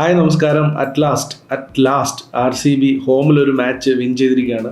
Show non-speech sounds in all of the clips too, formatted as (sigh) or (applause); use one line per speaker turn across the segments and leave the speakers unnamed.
Hi നമസ്കാരം. At last at last R C B ഹോമിലൊരു match win ചെയ്തിരിക്കുകയാണ്.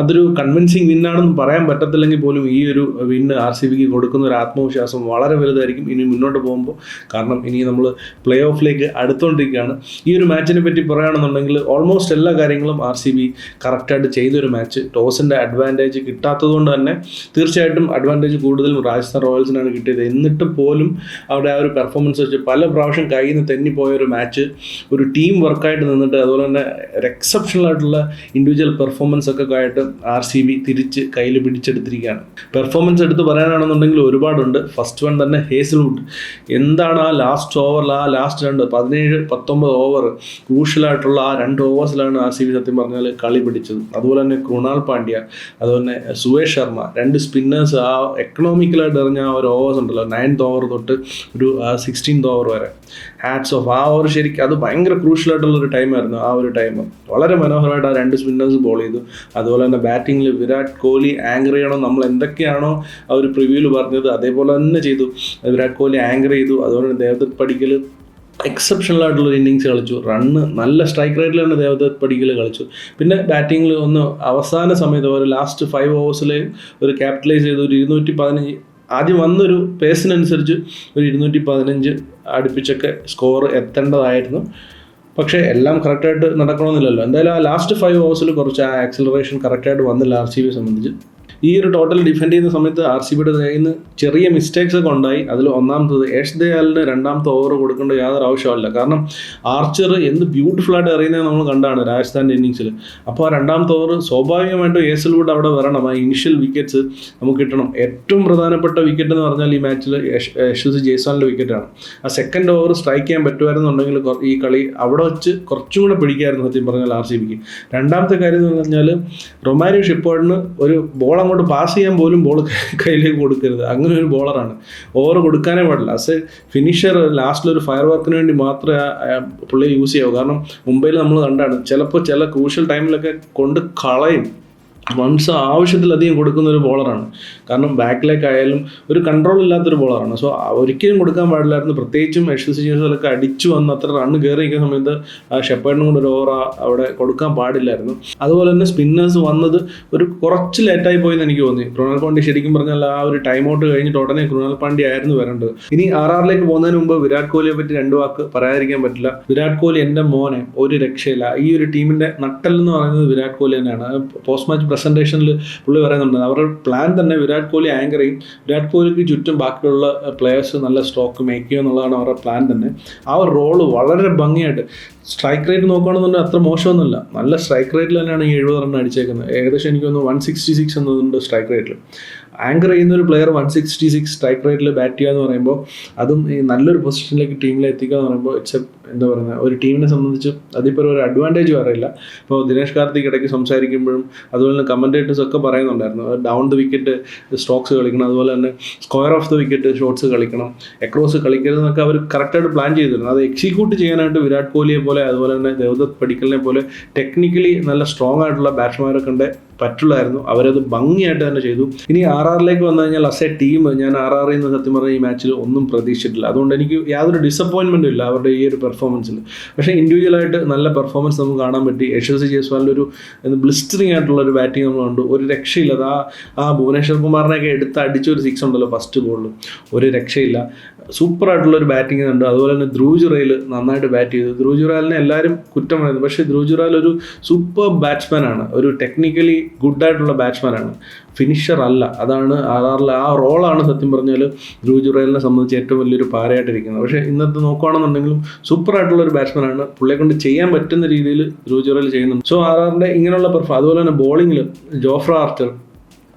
അതൊരു convincing ആണെന്ന് പറയാൻ പറ്റത്തില്ലെങ്കിൽ പോലും ഈ ഒരു വിൻ ആർ സി ബിക്ക് കൊടുക്കുന്ന ഒരു ആത്മവിശ്വാസം വളരെ വലുതായിരിക്കും. ഇനി മുന്നോട്ട് പോകുമ്പോൾ കാരണം ഇനി നമ്മൾ പ്ലേ ഓഫിലേക്ക് അടുത്തുകൊണ്ടിരിക്കുകയാണ് ഈ ഒരു മാച്ചിനെ പറ്റി പറയുകയാണെന്നുണ്ടെങ്കിൽ ഓൾമോസ്റ്റ് എല്ലാ കാര്യങ്ങളും ആർ സി ബി കറക്റ്റായിട്ട് ചെയ്തൊരു മാച്ച് ടോസിന്റെ അഡ്വാന്റേജ് കിട്ടാത്തതുകൊണ്ട് തന്നെ തീർച്ചയായിട്ടും അഡ്വാന്റേജ് കൂടുതലും രാജസ്ഥാൻ റോയൽസിനാണ് കിട്ടിയത്. എന്നിട്ട് പോലും അവിടെ ആ ഒരു പെർഫോമൻസ് വെച്ച് പല പ്രാവശ്യം കയ്യിൽ നിന്ന് തെന്നിപ്പോയ ഒരു മാച്ച് ഒരു ടീം വർക്കായിട്ട് നിന്നിട്ട് അതുപോലെ തന്നെ ഒരു എക്സെപ്ഷണൽ ആയിട്ടുള്ള ഇൻഡിവിജ്വൽ പെർഫോമൻസ് ഒക്കെ ആയിട്ട് ആർ സി ബി തിരിച്ച് കയ്യിൽ പിടിച്ചെടുത്തിരിക്കുകയാണ്. പെർഫോമൻസ് എടുത്ത് പറയാനാണെന്നുണ്ടെങ്കിൽ ഒരുപാടുണ്ട്. ഫസ്റ്റ് വൺ തന്നെ ഹേസൽവുഡ് എന്താണ് ആ ലാസ്റ്റ് ഓവറിൽ ആ ലാസ്റ്റ് രണ്ട് പതിനേഴ് പത്തൊമ്പത് ഓവർ ക്രൂഷ്യലായിട്ടുള്ള ആ രണ്ട് ഓവേഴ്സിലാണ് ആർ സി ബി സത്യം പറഞ്ഞാൽ കളി പിടിച്ചത്. അതുപോലെ തന്നെ കൃണാൽ പാണ്ഡ്യ അതുപോലെ തന്നെ സുവേഷ് ശർമ്മ. രണ്ട് സ്പിന്നേഴ്സ് ആ എക്കണോമിക്കലായിട്ട് എറിഞ്ഞ ആ ഒരു ഓവേഴ്സ് ഉണ്ടല്ലോ. നയൻത് ഓവർ തൊട്ട് ഒരു സിക്സ്റ്റീൻത് ഓവർ വരെ. ഹാറ്റ്സ് ഓഫ് ആ ഓവർ ശരിക്കും അത് ഭയങ്കര ക്രൂഷ്യലായിട്ടുള്ള ഒരു ടൈമായിരുന്നു ആ ഒരു ടൈം വളരെ മനോഹരമായിട്ട് ആ രണ്ട് സ്പിന്നേഴ്സ് ബോൾ ചെയ്തു. അതുപോലെ തന്നെ ബാറ്റിങ്ങിൽ വിരാട് കോഹ്ലി ആങ്കർ ചെയ്യണം നമ്മൾ എന്തൊക്കെയാണോ ആ ഒരു പ്രിവ്യൂവിൽ പറഞ്ഞത് അതേപോലെ തന്നെ ചെയ്തു. വിരാട് കോഹ്ലി ആങ്കർ ചെയ്തു. അതുപോലെ ദേവദത്ത് പടിക്കൽ എക്സെപ്ഷണൽ ആയിട്ടുള്ള ഒരു ഇന്നിങ്സ് കളിച്ചു. റണ്ണ് നല്ല സ്ട്രൈക്ക് റേറ്റിലാണ് ദേവദത്ത് പടിക്കൽ കളിച്ചു. പിന്നെ ബാറ്റിങ്ങിൽ ഒന്ന് അവസാന സമയത്ത് ഒരു ലാസ്റ്റ് ഫൈവ് ഓവേഴ്സിൽ ഒരു ക്യാപിറ്റലൈസ് ചെയ്ത്. ഒരു ഇരുന്നൂറ്റി പതിനഞ്ച് ആദ്യം വന്നൊരു പേസിനനുസരിച്ച് ഒരു ഇരുന്നൂറ്റി പതിനഞ്ച് അടുപ്പിച്ചൊക്കെ സ്കോർ എത്തേണ്ടതായിരുന്നു. പക്ഷേ എല്ലാം കറക്റ്റായിട്ട് നടക്കണമെന്നില്ലല്ലോ. എന്തായാലും ആ ലാസ്റ്റ് ഫൈവ് ഓവേഴ്സിൽ കുറച്ച് ആ ആക്സിലറേഷൻ കറക്റ്റായിട്ട് വന്നില്ല ആർ സി ബി സംബന്ധിച്ച്. ഈ ഒരു ടോട്ടൽ ഡിഫെൻഡ് ചെയ്യുന്ന സമയത്ത് ആർ സി ബിയുടെ കയ്യിൽ നിന്ന് ചെറിയ മിസ്റ്റേക്സ് ഒക്കെ ഉണ്ടായി. അതിൽ ഒന്നാമത്തത് യേഷ് ദയാലിന് രണ്ടാമത്തെ ഓവർ കൊടുക്കേണ്ട യാതൊരു ആവശ്യമില്ല കാരണം ആർച്ചർ എന്ത് ബ്യൂട്ടിഫുള്ളായിട്ട് എറിയുന്നത് നമ്മൾ കണ്ടാണ് രാജസ്ഥാന്റെ ഇന്നിങ്സിൽ അപ്പോൾ ആ രണ്ടാമത്തെ ഓവർ സ്വാഭാവികമായിട്ടും ഏസൽവുഡ് അവിടെ വരണം. ആ ഇനിഷ്യൽ വിക്കറ്റ്സ് നമുക്ക് കിട്ടണം. ഏറ്റവും പ്രധാനപ്പെട്ട വിക്കറ്റ് എന്ന് പറഞ്ഞാൽ ഈ മാച്ചിൽ യശസ് ജയ്സാലിന്റെ വിക്കറ്റാണ് ആ സെക്കൻഡ് ഓവർ സ്ട്രൈക്ക് ചെയ്യാൻ പറ്റുമായിരുന്നുണ്ടെങ്കിൽ ഈ കളി അവിടെ വെച്ച് കുറച്ചും കൂടെ പിടിക്കായിരുന്നു സത്യം പറഞ്ഞാൽ ആർ സി ബിക്ക് രണ്ടാമത്തെ കാര്യം എന്ന് പറഞ്ഞാൽ റൊമാരിയോ ഷിപ്പോർഡിന് ഒരു ബോൾ അങ്ങോട്ട് പാസ് ചെയ്യാൻ പോലും ബോൾ കയ്യിലേക്ക് കൊടുക്കരുത്. അങ്ങനെ ഒരു ബോളറാണ് ഓവർ കൊടുക്കാനേ പാടില്ല. അസ് എ ഫിനിഷർ ലാസ്റ്റിൽ ഒരു ഫയർ വർക്കിന് വേണ്ടി മാത്രമേ പുള്ളി യൂസ് ചെയ്യാവൂ. കാരണം മുംബൈയിൽ നമ്മൾ കണ്ടാണ് ചിലപ്പോൾ ചില ക്രൂഷ്യൽ ടൈമിലൊക്കെ കൊണ്ട് കളയും. വൺസ് ആവശ്യത്തിലധികം കൊടുക്കുന്ന ഒരു ബോളറാണ് കാരണം ബാക്കിലേക്കായാലും ഒരു കൺട്രോൾ ഇല്ലാത്തൊരു ബോളറാണ് സോ ഒരിക്കലും കൊടുക്കാൻ പാടില്ലായിരുന്നു. പ്രത്യേകിച്ചും എസ് സി ഒക്കെ അടിച്ചു വന്ന് അത്ര റണ്ണ് കയറി നിൽക്കുന്ന സമയത്ത് ഷെപ്പേഡിനും കൊണ്ട് ഒരു ഓവർ അവിടെ കൊടുക്കാൻ പാടില്ലായിരുന്നു. അതുപോലെ തന്നെ സ്പിന്നേഴ്സ് വന്നത് ഒരു കുറച്ച് ലേറ്റായി പോയെന്ന് എനിക്ക് തോന്നി. കൃണാൽ പാണ്ഡ്യ ശരിക്കും പറഞ്ഞാൽ ആ ഒരു ടൈം ഔട്ട് കഴിഞ്ഞിട്ട് ഉടനെ കൃണാൽ പാണ്ഡ്യ ആയിരുന്നു വരേണ്ടത്. ഇനി ആർ ആറിലേക്ക് പോകുന്നതിന് മുമ്പ് വിരാട് കോഹ്ലിയെ പറ്റി രണ്ട് വാക്ക് പറയാതിരിക്കാൻ പറ്റില്ല. വിരാട് കോഹ്ലി എന്റെ മോനെ ഒരു രക്ഷയില്ല. ഈ ഒരു ടീമിന്റെ നട്ടൽ എന്ന് പറയുന്നത് വിരാട് കോഹ്ലി തന്നെയാണ്. പോസ്റ്റ് മാച്ച് പ്രസന്റേഷനിൽ പുള്ളി പറയുന്നുണ്ട്. അവരുടെ പ്ലാൻ തന്നെ വിരാട് കോഹ്ലി ആങ്കർ ചെയ്യും. വിരാട് കോഹ്ലിക്ക് ചുറ്റും ബാക്കിയുള്ള പ്ലേയേഴ്സ് നല്ല സ്ട്രോക്ക് മേക്ക് ചെയ്യുക എന്നുള്ളതാണ് അവരുടെ പ്ലാൻ തന്നെ. ആ ഒരു റോൾ വളരെ ഭംഗിയായിട്ട്. സ്ട്രൈക്ക് റേറ്റ് നോക്കുകയാണെന്നുണ്ടെങ്കിൽ അത്ര മോശമൊന്നുമില്ല. നല്ല സ്ട്രൈക്ക് റേറ്റിൽ തന്നെയാണ് ഈ എഴുപത് റൺ അടിച്ചേക്കുന്നത്. ഏകദേശം എനിക്ക് തോന്നുന്നു വൺ സിക്സ്റ്റി സിക്സ് എന്നതുണ്ട് സ്ട്രൈക്ക് റേറ്റിൽ ആങ്കർ ചെയ്യുന്ന ഒരു player one sixty six strike റേറ്റിൽ ബാറ്റ് ചെയ്യുക എന്ന് പറയുമ്പോൾ അതും ഈ നല്ലൊരു പൊസിഷനിലേക്ക് ടീമിൽ എത്തിക്കുക എന്ന് പറയുമ്പോൾ ഇറ്റ്സ് എന്താ പറയുക ഒരു ടീമിനെ സംബന്ധിച്ച് അതിപ്പോൾ ഒരു അഡ്വാന്റേജ് പറയില്ല ഇപ്പോൾ ദിനേഷ് കാർത്തിക് ഇടയ്ക്ക് സംസാരിക്കുമ്പോഴും അതുപോലെ തന്നെ കമന്റേറ്റേഴ്സ് ഒക്കെ പറയുന്നുണ്ടായിരുന്നു ഡൗൺ ദ വിക്കറ്റ് സ്ട്രോക്സ് കളിക്കണം അതുപോലെ തന്നെ square off the wicket shots കളിക്കണം എക്രോസ് കളിക്കരുതെന്നൊക്കെ അവർ കറക്റ്റായിട്ട് പ്ലാൻ ചെയ്തിരുന്നു. അത് എക്സിക്യൂട്ട് ചെയ്യാനായിട്ട് വിരാട് കോഹ്ലിയെ പോലെ അതുപോലെ തന്നെ ദേവദത്ത് പടിക്കലിനെ പോലെ ടെക്നിക്കലി നല്ല സ്ട്രോങ് ആയിട്ടുള്ള ബാറ്റ്സ്മാരൊക്കെ ഉണ്ട്. പറ്റുള്ളായിരുന്നു. അവരത് ഭംഗിയായിട്ട് തന്നെ ചെയ്തു. ഇനി ആർ ആറിലേക്ക് വന്നു കഴിഞ്ഞാൽ അസ് ടീം ഞാൻ ആർ ആറിൽ നിന്ന് സത്യം പറഞ്ഞാൽ ഈ മാച്ചിൽ ഒന്നും പ്രതീക്ഷിച്ചിട്ടില്ല. അതുകൊണ്ട് എനിക്ക് യാതൊരു ഡിസപ്പോയിൻമെന്റും ഇല്ല അവരുടെ ഈ ഒരു പെർഫോമൻസിൽ പക്ഷേ ഇൻഡിവിജ്വലായിട്ട് നല്ല പെർഫോമൻസ് നമുക്ക് കാണാൻ പറ്റി. യശസ്വി ജയ്സ്വാളിന്റെ ഒരു ബ്ലിസ്റ്ററിങ് ആയിട്ടുള്ള ഒരു ബാറ്റിംഗ് നമ്മൾ കണ്ടു. ഒരു രക്ഷയില്ല. അത് ആ ആ ഭുവനേശ്വർ കുമാറിനെയൊക്കെ എടുത്ത് അടിച്ച ഒരു സിക്സ് ഉണ്ടല്ലോ ഫസ്റ്റ് ബോളിൽ ഒരു രക്ഷയില്ല. സൂപ്പർ ആയിട്ടുള്ള ഒരു ബാറ്റിംഗ് ഉണ്ട് അതുപോലെ തന്നെ ധ്രുവ് ജുറയിൽ നന്നായിട്ട് ബാറ്റ് ചെയ്തു. ധ്രുവ് ജുറാലിനെ എല്ലാവരും കുറ്റം പറയുന്നു. പക്ഷേ ധ്രുവ് ജുറാൽ ഒരു സൂപ്പർ ബാറ്റ്സ്മാനാണ് ഒരു ടെക്നിക്കലി ഗുഡായിട്ടുള്ള ബാറ്റ്സ്മാൻ ആണ്. ഫിനിഷർ അല്ല. അതാണ് ആർ ആറിലെ ആ റോളാണ് സത്യം പറഞ്ഞാൽ ധ്രുവ് ജുറേലിനെ സംബന്ധിച്ച് ഏറ്റവും വലിയൊരു പാരയായിട്ടിരിക്കുന്നത്. പക്ഷേ ഇന്നത്തെ നോക്കുകയാണെന്നുണ്ടെങ്കിലും സൂപ്പർ ആയിട്ടുള്ള ഒരു ബാറ്റ്സ്മാനാണ് പുള്ളിയെ കൊണ്ട് ചെയ്യാൻ പറ്റുന്ന രീതിയിൽ ധ്രുവ് ജുറേൽ ചെയ്യുന്നുണ്ട്. സോ ആർ ആറിന്റെ ഇങ്ങനെയുള്ള പെർഫോം അതുപോലെ തന്നെ ബോളിങ്ങിൽ ജോഫ്ര ആർച്ചർ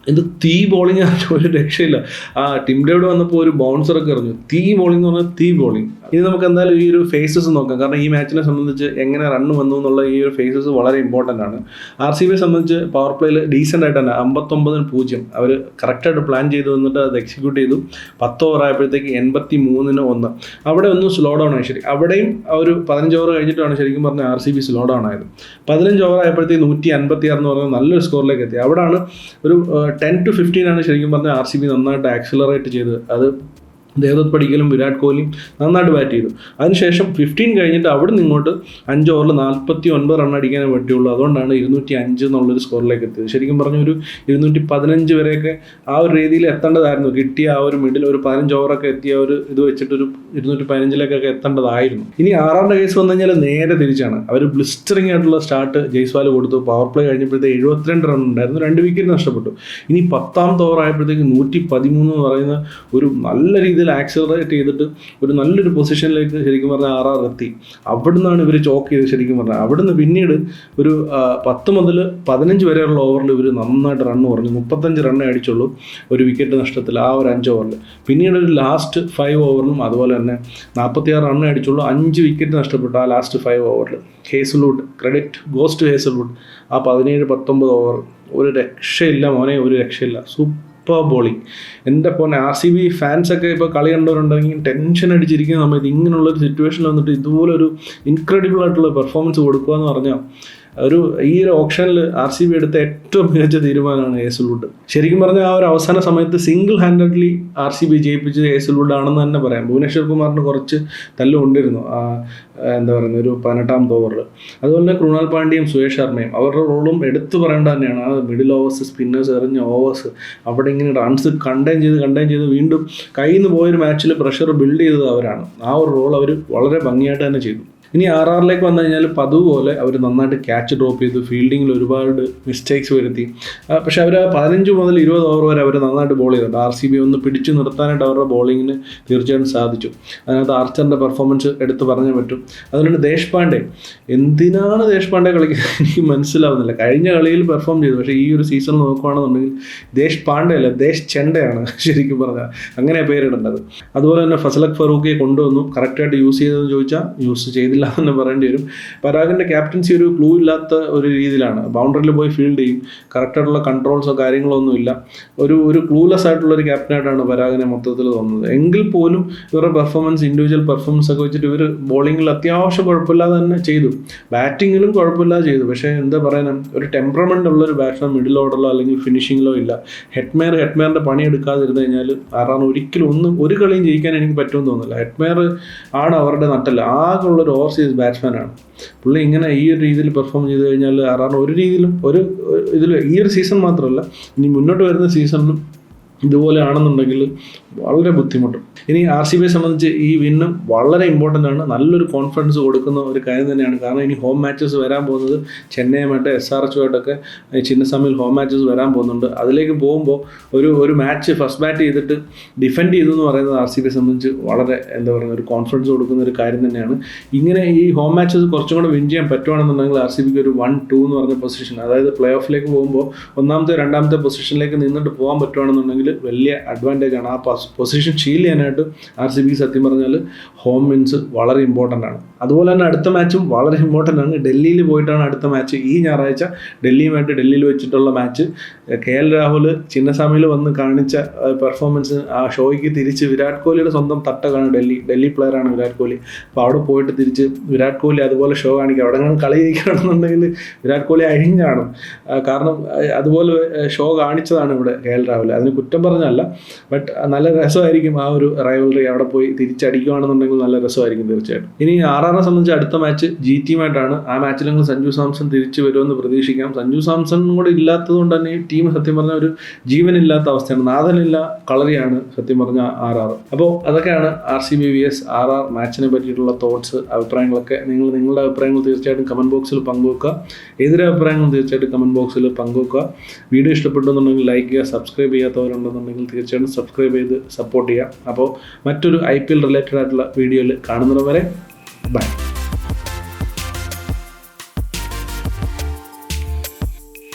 എന്ത് തീ ബോളിംഗ് (laughs) ഒരു രക്ഷയില്ല. ആ ടിം ഡേവിഡ് വന്നപ്പോൾ ഒരു ബൗൺസർ ഒക്കെ എറിഞ്ഞു തീ ബോളിംഗ് എന്ന് പറഞ്ഞാൽ തീ ബോളിംഗ് ഇനി നമുക്ക് എന്തായാലും ഈ ഒരു ഫേസസ് നോക്കാം. കാരണം ഈ മാച്ചിനെ സംബന്ധിച്ച് എങ്ങനെ റണ്ണ് വന്നു എന്നുള്ള ഈ ഒരു ഫേസസ് വളരെ ഇമ്പോർട്ടന്റ് ആണ്. ആർ സി ബിയെ സംബന്ധിച്ച് പവർ പ്ലേയിൽ ഡീസെന്റ് ആയിട്ട് തന്നെ അമ്പത്തൊമ്പതിന് പൂജ്യം. അവർ കറക്റ്റായിട്ട് പ്ലാൻ ചെയ്തു വന്നിട്ട് അത് എക്സിക്യൂട്ട് ചെയ്തു. പത്ത് ഓവർ ആയപ്പോഴത്തേക്ക് എൺപത്തി മൂന്നിന് ഒന്ന്. അവിടെ ഒന്നും സ്ലോ ഡൗൺ ആയി ശരി. അവിടെയും ഒരു പതിനഞ്ച് ഓവർ കഴിഞ്ഞിട്ടാണ് ശരിക്കും പറഞ്ഞാൽ R C B slow down ആയത്. പതിനഞ്ച് ഓവർ ആയപ്പോഴത്തേക്ക് നൂറ്റി അൻപത്തി ആറ് എന്ന് പറഞ്ഞാൽ നല്ലൊരു സ്കോറിലേക്ക് എത്തി. അവിടാണ് ഒരു ടെൻ ടു ഫിഫ്റ്റീൻ ആണ് ശരിക്കും പറഞ്ഞാൽ ആർ സി ബി നന്നായിട്ട് ആക്സിലറേറ്റ് ചെയ്ത്. അത് ദേവദത്ത് പടിക്കലും വിരാട് കോഹ്ലിയും നന്നായിട്ട് ബാറ്റ് ചെയ്തു. അതിനുശേഷം ഫിഫ്റ്റീൻ കഴിഞ്ഞിട്ട് അവിടെ നിന്ന് ഇങ്ങോട്ട് അഞ്ച് ഓവറിൽ നാൽപ്പത്തി ഒൻപത് റൺ അടിക്കാനേ പറ്റുള്ളൂ. അതുകൊണ്ടാണ് ഇരുന്നൂറ്റി അഞ്ച് എന്നുള്ളൊരു സ്കോറിലേക്ക് എത്തിയത്. ശരിക്കും പറഞ്ഞ ഒരു ഇരുന്നൂറ്റി പതിനഞ്ച് വരെയൊക്കെ ആ ഒരു രീതിയിൽ എത്തേണ്ടതായിരുന്നു. കിട്ടിയ ആ ഒരു മിഡിൽ ഒരു പതിനഞ്ച് ഓവറൊക്കെ എത്തിയ ഒരു ഇത് വെച്ചിട്ടൊരു ഇരുന്നൂറ്റി പതിനഞ്ചിലേക്കൊക്കെ എത്തേണ്ടതായിരുന്നു. ഇനി ആറാറിന്റെ കേസ് വന്നു കഴിഞ്ഞാൽ നേരെ തിരിച്ചാണ്. അവർ ബ്ലിസ്റ്ററിംഗ് ആയിട്ടുള്ള സ്റ്റാർട്ട് ജയ്സ്വാൽ കൊടുത്തു. പവർ പ്ലേ കഴിഞ്ഞപ്പോഴത്തേക്ക് എഴുപത്തിരണ്ട് റൺ ഉണ്ടായിരുന്നു. രണ്ട് വിക്കറ്റ് നഷ്ടപ്പെട്ടു. ഇനി പത്താമത്തെ ഓവർ ആയപ്പോഴത്തേക്ക് നൂറ്റി പതിമൂന്ന് എന്ന് പറയുന്ന ഒരു നല്ല രീതിയിൽ ആക്സിലറേറ്റ് ചെയ്തിട്ട് ഒരു നല്ലൊരു പൊസിഷനിലേക്ക് ശരിക്കും പറഞ്ഞാൽ ആർ എത്തി. അവിടുന്നാണ് ഇവർ ചോക്ക് ചെയ്ത് ശരിക്കും പറഞ്ഞാൽ അവിടുന്ന് പിന്നീട് ഒരു പത്ത് മുതൽ പതിനഞ്ച് വരെയുള്ള ഓവറിൽ ഇവർ നന്നായിട്ട് റണ്ണ് കുറഞ്ഞു. മുപ്പത്തഞ്ച് റണ്ണേ അടിച്ചുള്ളൂ ഒരു വിക്കറ്റ് നഷ്ടത്തിൽ ആ ഒരു അഞ്ച് ഓവറിൽ പിന്നീട് ഒരു ലാസ്റ്റ് ഫൈവ് ഓവറിലും അതുപോലെ തന്നെ നാൽപ്പത്തിയാറ് റണ്ണേ അടിച്ചുള്ളൂ. അഞ്ച് വിക്കറ്റ് നഷ്ടപ്പെട്ടു ആ ലാസ്റ്റ് ഫൈവ് ഓവറിൽ Hazlewood credit goes to Hazlewood. ആ പതിനേഴ് പത്തൊമ്പത് ഓവർ ഒരു രക്ഷയില്ല മോനെ ഒരു രക്ഷയില്ല. സൂപ്പർ ബോളിംഗ് എന്റെ പോലെ ആർ സി ബി ഫാൻസൊക്കെ ഇപ്പോൾ കളി കണ്ടവരുണ്ടെങ്കിൽ ടെൻഷൻ അടിച്ചിരിക്കുന്ന സമയത്ത് ഇങ്ങനെയുള്ളൊരു സിറ്റുവേഷനിൽ വന്നിട്ട് ഇതുപോലൊരു ഇൻക്രെഡിബിൾ ആയിട്ടുള്ള പെർഫോമൻസ് കൊടുക്കുക എന്ന് പറഞ്ഞാൽ ഒരു ഈ ഒരു ഓപ്ഷനിൽ ആർ സി ബി എടുത്ത ഏറ്റവും മികച്ച തീരുമാനമാണ് ഏസൽവുഡ് ശരിക്കും പറഞ്ഞാൽ ആ ഒരു അവസാന സമയത്ത് single handedly R C B ജയിപ്പിച്ചത് Hazlewood ആണെന്ന് തന്നെ പറയാം. ഭുവനേശ്വർ കുമാറിന് കുറച്ച് തല്ലുകൊണ്ടിരുന്നു ആ എന്താ പറയുന്നത് ഒരു പതിനെട്ടാമത്തെ ഓവറിൽ അതുപോലെ തന്നെ കൃണാൽ പാണ്ഡ്യയും സുരേഷ് ശർമ്മയും. അവരുടെ റോളും എടുത്തു പറയേണ്ട തന്നെയാണ്. ആ മിഡിൽ ഓവേഴ്സ് സ്പിന്നേഴ്സ് എറിഞ്ഞ ഓവേഴ്സ് അവിടെ ഇങ്ങനെ റൺസ് കണ്ടെയ്ൻ ചെയ്ത് കണ്ടെയ്ൻ ചെയ്ത് വീണ്ടും കയ്യിൽ നിന്ന് പോയൊരു മാച്ചിൽ പ്രഷർ ബിൽഡ് ചെയ്തത് അവരാണ്. ആ ഒരു റോൾ അവർ വളരെ ഭംഗിയായിട്ട് തന്നെ ചെയ്തു. ഇനി ആർ ആറിലേക്ക് വന്നു കഴിഞ്ഞാൽ പതുപോലെ പോലെ അവർ നന്നായിട്ട് ക്യാച്ച് ഡ്രോപ്പ് ചെയ്തു ഫീൽഡിങ്ങിൽ ഒരുപാട് മിസ്റ്റേക്സ് വരുത്തി. പക്ഷെ അവർ പതിനഞ്ച് മുതൽ ഇരുപത് ഓവർ വരെ അവർ നന്നായിട്ട് ബോൾ ചെയ്തിട്ടുണ്ട്. ആർ സി ബി ഒന്ന് പിടിച്ചു നിർത്താനായിട്ട് അവരുടെ ബോളിങ്ങിന് തീർച്ചയായിട്ടും സാധിച്ചു. അതിനകത്ത് ആർച്ചറിന്റെ പെർഫോമൻസ് എടുത്ത് പറഞ്ഞേ പറ്റും. അതുകൊണ്ട് ദേശ്പാണ്ഡെ എന്തിനാണ് ദേശ്പാണ്ഡെ കളിക്കുന്നത് (laughs) എനിക്ക് മനസ്സിലാവുന്നില്ല. കഴിഞ്ഞ കളിയിൽ പെർഫോം ചെയ്തു. പക്ഷേ ഈ ഒരു സീസൺ നോക്കുകയാണെന്നുണ്ടെങ്കിൽ ദേശ് പാണ്ഡെ അല്ല ദേശ് ചെണ്ടയാണ് (laughs) ശരിക്കും പറഞ്ഞാൽ. അങ്ങനെ പേരിടേണ്ടത് അതുപോലെ തന്നെ ഫസലക് ഫറൂഖിയെ കൊണ്ടുവന്നു. കറക്റ്റായിട്ട് യൂസ് ചെയ്തതെന്ന് ചോദിച്ചാൽ യൂസ് ചെയ്തില്ല. എന്ന് പറയേണ്ടി വരും. പരാഗിന്റെ ക്യാപ്റ്റൻസി ഒരു ക്ലൂ ഇല്ലാത്ത ഒരു രീതിയിലാണ്. ബൗണ്ടറിയിൽ പോയി ഫീൽഡ് ചെയ്യും. കറക്റ്റായിട്ടുള്ള കൺട്രോൾസോ കാര്യങ്ങളോ ഒന്നുമില്ല ഒരു ഒരു ക്ലൂലെസ് ആയിട്ടുള്ള ഒരു ക്യാപ്റ്റനായിട്ടാണ് പരാഗിനെ മൊത്തത്തിൽ തോന്നുന്നത്. എങ്കിൽ പോലും ഇവരുടെ പെർഫോമൻസ് ഇൻഡിവിജ്വൽ പെർഫോമൻസ് ഒക്കെ വെച്ചിട്ട് ഇവർ ബോളിങ്ങിൽ അത്യാവശ്യം കുഴപ്പമില്ലാതെ തന്നെ ചെയ്തു. ബാറ്റിങ്ങിലും കുഴപ്പമില്ലാതെ ചെയ്തു. പക്ഷേ എന്താ പറയാനും ഒരു ടെമ്പറമെന്റ് ഉള്ള ഒരു ബാറ്റ്സ്മാൻ മിഡിൽ ഓർഡറിലോ അല്ലെങ്കിൽ ഫിനിഷിങ്ങിലോ ഇല്ല. ഹെഡ്മെയർ ഹെഡ്മെയറിന്റെ പണി എടുക്കാതിരുന്നു കഴിഞ്ഞാൽ ആറാണ് ഒരിക്കലും ഒന്നും ഒരു കളിയും ജയിക്കാൻ എനിക്ക് പറ്റുമെന്ന് തോന്നുന്നില്ല. ഹെഡ്മെയർ ആണ് അവരുടെ നട്ടല്ല. ആകെ ഉള്ളൊരു ഓവർസീസ് ബാറ്റ്സ്മാനാണ് പുള്ളി ഇങ്ങനെ ഈ ഒരു രീതിയിൽ പെർഫോം ചെയ്ത് കഴിഞ്ഞാൽ ആറാണ് ഒരു രീതിയിലും ഒരു ഇതിൽ ഈ ഒരു സീസൺ മാത്രമല്ല ഇനി മുന്നോട്ട് വരുന്ന സീസണിലും ഇതുപോലെ ആണെന്നുണ്ടെങ്കിൽ വളരെ ബുദ്ധിമുട്ടും. ഇനി ആർ സി ബിയെ സംബന്ധിച്ച് ഈ വിന്നും വളരെ ഇമ്പോർട്ടന്റ് ആണ്. നല്ലൊരു കോൺഫിഡൻസ് കൊടുക്കുന്ന ഒരു കാര്യം തന്നെയാണ്. കാരണം ഇനി ഹോം മാച്ചസ് വരാൻ പോകുന്നത് ചെന്നൈയുമായിട്ട് എസ് ആർ എച്ചുമായിട്ടൊക്കെ ചിന്നസ്വാമിയിൽ ഹോം മാച്ചസ് വരാൻ പോകുന്നുണ്ട്. അതിലേക്ക് പോകുമ്പോൾ ഒരു ഒരു മാച്ച് ഫസ്റ്റ് ബാറ്റ് ചെയ്തിട്ട് ഡിഫെൻഡ് ചെയ്തു എന്ന് പറയുന്നത് ആർ സി ബിയെ സംബന്ധിച്ച് വളരെ എന്താ പറയുക ഒരു കോൺഫിഡൻസ് കൊടുക്കുന്ന ഒരു കാര്യം തന്നെയാണ്. ഇങ്ങനെ ഈ ഹോം മാച്ചസ് കുറച്ചും കൂടെ വിൻ ചെയ്യാൻ പറ്റുവാണെന്നുണ്ടെങ്കിൽ ആർ സി ബിക്ക് ഒരു വൺ ടു എന്ന് പറഞ്ഞ പൊസിഷൻ അതായത് പ്ലേ ഓഫിലേക്ക് പോകുമ്പോൾ ഒന്നാമത്തെ രണ്ടാമത്തെ പൊസിഷനിലേക്ക് നിന്നിട്ട് പോകാൻ പറ്റുവാണെന്നുണ്ടെങ്കിൽ വലിയ അഡ്വാന്റേജ് ആണ് ആ പൊസിഷൻ ഷീൽ ചെയ്യാനായിട്ട് ആർ സി ബിക്ക് സത്യം പറഞ്ഞാൽ ഹോം വിൻസ് വളരെ ഇമ്പോർട്ടന്റ് ആണ്. അതുപോലെ തന്നെ അടുത്ത മാച്ചും വളരെ ഇമ്പോർട്ടന്റ് ആണ്. ഡൽഹിയിൽ പോയിട്ടാണ് അടുത്ത മാച്ച്. ഈ ഞായറാഴ്ച ഡൽഹിയുമായിട്ട് ഡൽഹിയിൽ വെച്ചിട്ടുള്ള മാച്ച്. കെ എൽ രാഹുൽ ചിന്നസ്വാമിയിൽ വന്ന് കാണിച്ച പെർഫോമൻസ് ആ ഷോയ്ക്ക് തിരിച്ച് വിരാട് കോഹ്ലിയുടെ സ്വന്തം തട്ടകാണ് ഡൽഹി. ഡൽഹി പ്ലെയറാണ് വിരാട് കോഹ്ലി. അപ്പോൾ അവിടെ പോയിട്ട് തിരിച്ച് വിരാട് കോഹ്ലി അതുപോലെ ഷോ കാണിക്കുക അവിടെ അങ്ങനെ കളി ജയിക്കണമെന്നുണ്ടെങ്കിൽ വിരാട് കോഹ്ലി അഴിഞ്ഞാണ് കാരണം അതുപോലെ ഷോ കാണിച്ചതാണ് ഇവിടെ കെ എൽ രാഹുൽ. അതിന് കുറ്റം പറഞ്ഞല്ല. ബട്ട് നല്ല രസമായിരിക്കും ആ ഒരു റൈവലറി അവിടെ പോയി തിരിച്ചടിക്കുകയാണെന്നുണ്ടെങ്കിൽ നല്ല രസമായിരിക്കും തീർച്ചയായിട്ടും. ഇനി ആർ ആർ ആറിനെ സംബന്ധിച്ച് അടുത്ത മാച്ച് ജി ടീമായിട്ടാണ് ആ മാച്ചിൽ നിങ്ങൾ സഞ്ജു സാംസൺ തിരിച്ചു വരുമെന്ന് പ്രതീക്ഷിക്കാം. സഞ്ജു സാംസൺ കൂടെ ഇല്ലാത്തത് കൊണ്ട് തന്നെ ടീം സത്യം പറഞ്ഞ ഒരു ജീവനില്ലാത്ത അവസ്ഥയാണ്. നാഥനില്ല കളറിയാണ് സത്യം പറഞ്ഞ ആർ ആർ. അപ്പോൾ അതൊക്കെയാണ് R C B V S R R മാച്ചിനെ പറ്റിയിട്ടുള്ള തോട്ട്സ് അഭിപ്രായങ്ങളൊക്കെ. നിങ്ങൾ നിങ്ങളുടെ അഭിപ്രായങ്ങൾ തീർച്ചയായിട്ടും കമന്റ് ബോക്സിൽ പങ്കുവെക്കുക. ഏതൊരു അഭിപ്രായങ്ങളും തീർച്ചയായിട്ടും കമന്റ് ബോക്സിൽ പങ്കുവെക്കുക. വീഡിയോ ഇഷ്ടപ്പെട്ടെന്നുണ്ടെങ്കിൽ ലൈക്ക് ചെയ്യുക സബ്സ്ക്രൈബ് ചെയ്യാത്തവരുണ്ടെന്നുണ്ടെങ്കിൽ തീർച്ചയായിട്ടും സബ്സ്ക്രൈബ് ചെയ്ത് സപ്പോർട്ട് ചെയ്യുക. അപ്പോൾ മറ്റൊരു ഐ പി എൽ റിലേറ്റഡ് ആയിട്ടുള്ള വീഡിയോയിൽ കാണുന്നത് വരെ ബൈ